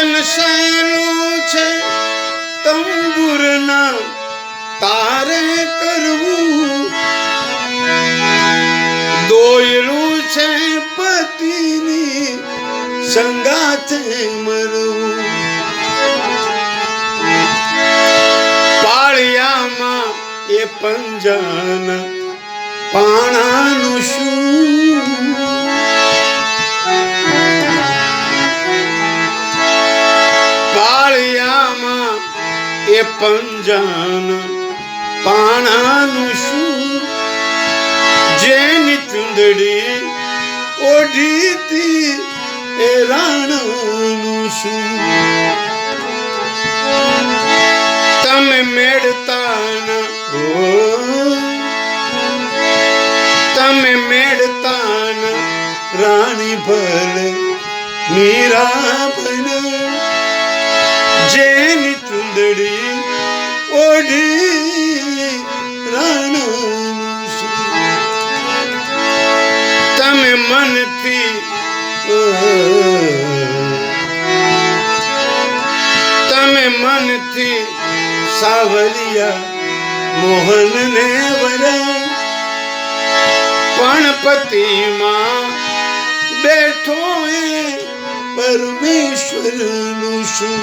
સહેલું છે. તંબુરના તારે કરવું. દોયલું છે પતિની સંગાથે મરવું. પાળિયામાં એ પંજાના પાણાનું શું એ પંજાન પાણાનું શું? જેની ચુંદડી ઓઢીતી એ રાણનું શું? તમે મેળતા ન હો. તમે મેળતા ન રાણી ભલે મીરા બન જેની ચુંદડી ઓઢી તમે મનથી તમે મનથી સાવલિયા મોહનને વરા પણ પતિમાં બેઠો એ પરમેશ્વરનું શું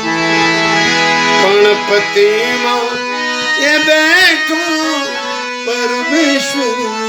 પણ પતિમાં એ બેઠો પરમેશ્વર